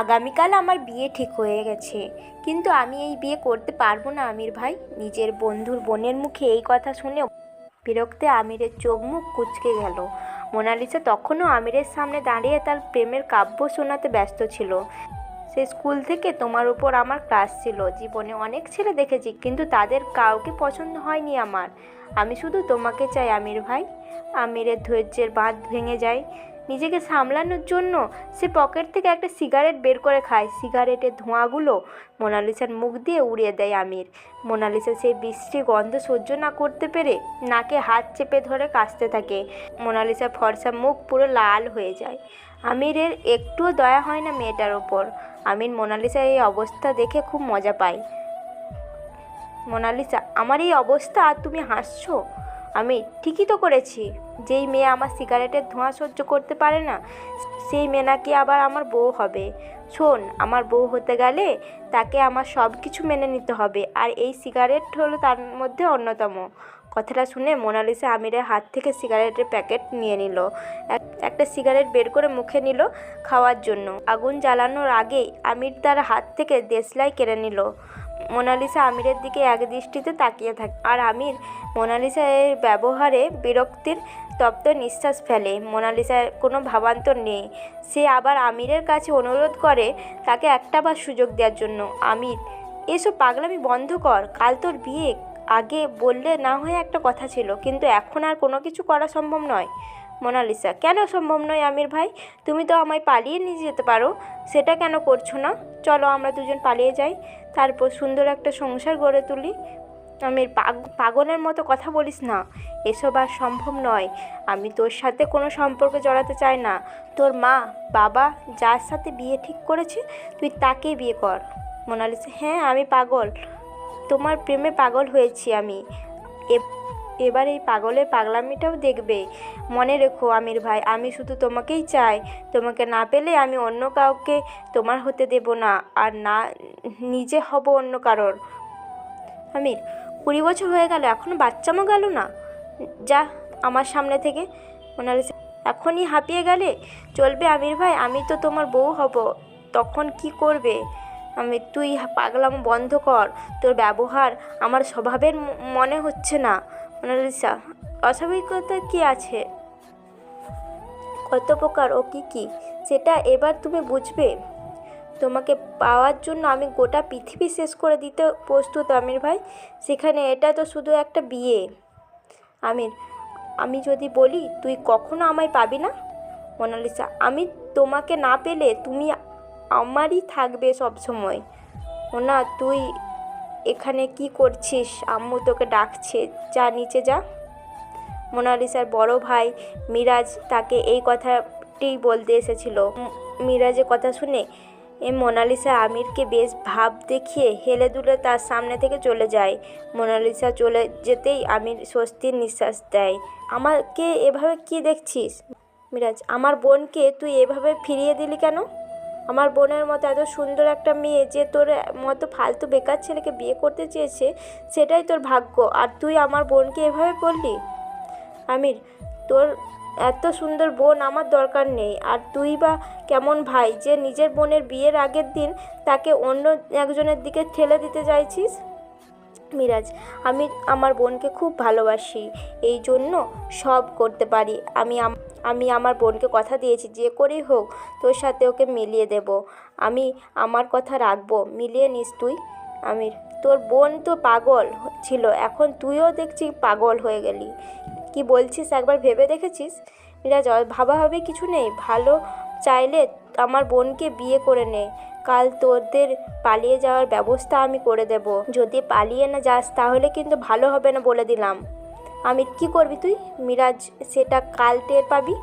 আগামীকাল আমার বিয়ে ঠিক হয়ে গেছে। কিন্তু আমি এই বিয়ে করতে পারব না, আমির ভাই। নিজের বন্ধুর বোনের মুখে এই কথা শুনে বিরক্তে আমিরের চোখ মুখ কুচকে গেল। মোনালিসা তখনও আমিরের সামনে দাঁড়িয়ে তার প্রেমের কাব্য শোনাতে ব্যস্ত ছিল। সে স্কুল থেকে তোমার উপর আমার ক্লাস ছিল। জীবনে অনেক ছেলে দেখেছি, কিন্তু তাদের কাউকে পছন্দ হয়নি আমার। আমি শুধু তোমাকে চাই, আমির ভাই। আমিরের ধৈর্যের বাঁধ ভেঙে যায়। নিজেকে সামলানোর জন্য সে পকেট থেকে একটা সিগারেট বের করে খায়। সিগারেটের ধোঁয়াগুলো মোনালিসার মুখ দিয়ে উড়িয়ে দেয় আমির। মোনালিসা সেই বৃষ্টি গন্ধ সহ্য না করতে পেরে নাকে হাত চেপে ধরে কাশতে থাকে। মোনালিসার ফর্সা মুখ পুরো লাল হয়ে যায়। আমিরের একটুও দয়া হয় না মেয়েটার ওপর। আমির মোনালিসার এই অবস্থা দেখে খুব মজা পায়। মোনালিসা, আমার এই অবস্থা আর তুমি হাসছো? আমি ঠিকই তো করেছি। যেই মেয়ে আমার সিগারেটের ধোঁয়া সহ্য করতে পারে না, সেই মেয়ে নাকি আবার আমার বউ হবে। শোন, আমার বউ হতে গেলে তাকে আমার সব কিছু মেনে নিতে হবে, আর এই সিগারেট হলো তার মধ্যে অন্যতম। কথাটা শুনে মোনালিসা আমিরের হাত থেকে সিগারেটের প্যাকেট নিয়ে নিল। এক- একটা সিগারেট বের করে মুখে নিল খাওয়ার জন্য। আগুন জ্বালানোর আগেই আমির তার হাত থেকে দেশলাই কেড়ে নিল। মোনালিসা আমিরের দিকে এক দৃষ্টিতে তাকিয়ে থাকে আর আমির মোনালিসা এর ব্যবহারে বিরক্তির তপ্ত নিঃশ্বাস ফেলে। মোনালিসার কোনো ভাবান্তর নেই। সে আবার আমিরের কাছে অনুরোধ করে তাকে একটাবার সুযোগ দেওয়ার জন্য। আমির, এসব পাগলামি বন্ধ কর। কাল তোর বিয়ে। আগে বললে না হয়ে একটা কথা ছিল, কিন্তু এখন আর কোনো কিছু করা সম্ভব নয়। মোনালিসা, কেন সম্ভব নয় আমির ভাই? তুমি তো আমায় পালিয়ে নিয়ে যেতে পারো। সেটা কেন করছ না? চলো আমরা দুজন পালিয়ে যাই। তারপর সুন্দর একটা সংসার গড়ে তুলি। আমি পাগ, পাগলের মতো কথা বলিস না। এসব আর সম্ভব নয়। আমি তোর সাথে কোনো সম্পর্ক জড়াতে চাই না। তোর মা, বাবা যার সাথে বিয়ে ঠিক করেছে, তুই তাকেই বিয়ে কর। মোনালিসা হ্যাঁ আমি পাগল। তোমার প্রেমে পাগল হয়েছি আমি। এ- এবার এই পাগলের পাগলামিটাও দেখবে। মনে রেখো আমির ভাই, আমি শুধু তোমাকেই চাই। তোমাকে না পেলে আমি অন্য কাউকে তোমার হতে দেব না, আর না, নিজে হব অন্য কারোর। আমির, কুড়ি বছর হয়ে গেল এখনও বাচ্চামো গেল না? যা, আমার সামনে থেকে। ওনার এখনই হাঁপিয়ে গেলে? চলবে আমির ভাই, আমি তো তোমার বউ হব। তখন কি করবে? আমি তুই পাগলাম বন্ধ কর। তোর ব্যবহার আমার স্বভাবের মনে হচ্ছে না। মোনালিসা অস্বাভাবিকতা কি আছে? কত প্রকার ও কি কি, সেটা এবার তুমি বুঝবে। তোমাকে পাওয়ার জন্য আমি গোটা পৃথিবী শেষ করে দিতে প্রস্তুত, আমির ভাই। সেখানে এটা তো শুধু একটা বিয়ে। আমির, আমি যদি বলি, তুই কখনো আমায় পাবি না? মোনালিসা আমি তোমাকে না পেলে তুমি আমারই থাকবে সব সময় ওনা তুই এখানে কি করছিস? আম্মু তোকে ডাকছে। যা, নিচে যা। মোনালিসার বড় ভাই মিরাজ তাকে এই কথাটি বলতে এসেছিল। মিরাজের কথা শুনে এ মোনালিসা আমিরকে বেশ ভাব দেখিয়ে হেলে দুলে তার সামনে থেকে চলে যায়। মোনালিসা চলে যেতেই আমির স্বস্তির নিঃশ্বাস দেয়। আমাকে এভাবে কি দেখছিস? মিরাজ, আমার বোনকে তুই এভাবে ফিরিয়ে দিলি কেন? আমার বোনের মতো এত সুন্দর একটা মেয়ে যে তোর মতো ফালতু বেকার ছেলেকে বিয়ে করতে চেয়েছে, সেটাই তোর ভাগ্য। আর তুই আমার বোনকে এভাবে বললি? আমির, তোর এত সুন্দর বোন আমার দরকার নেই। আর তুই বা কেমন ভাই যে নিজের বোনের বিয়ের আগের দিন তাকে অন্য একজনের দিকে ঠেলে দিতে চাইছিস? মিরাজ, আমি আমার বোনকে খুব ভালোবাসি। এই জন্য সব করতে পারি। আমি আমি আমার বোনকে কথা দিয়েছি, যে করেই হোক, তোর সাথে ওকে মিলিয়ে দেব। আমি আমার কথা রাখব। মিলিয়ে নিস তুই, আমির। তোর বোন তো পাগল ছিল, এখন তুইও দেখছি পাগল হয়ে গেলি। কি বলছিস, একবার ভেবে দেখেছিস? মিরাজ অ- ভাবাভাবি কিছু নেই। ভালো চাইলে আমার বোনকে বিয়ে করে নে। কাল তোদের পালিয়ে যাওয়ার ব্যবস্থা আমি করে দেব। যদি পালিয়ে না যাস, তাহলে কিন্তু ভালো হবে না বলে দিলাম। আমি কি করবি তুই? মিরাজ, সেটা কাল টের পাবি?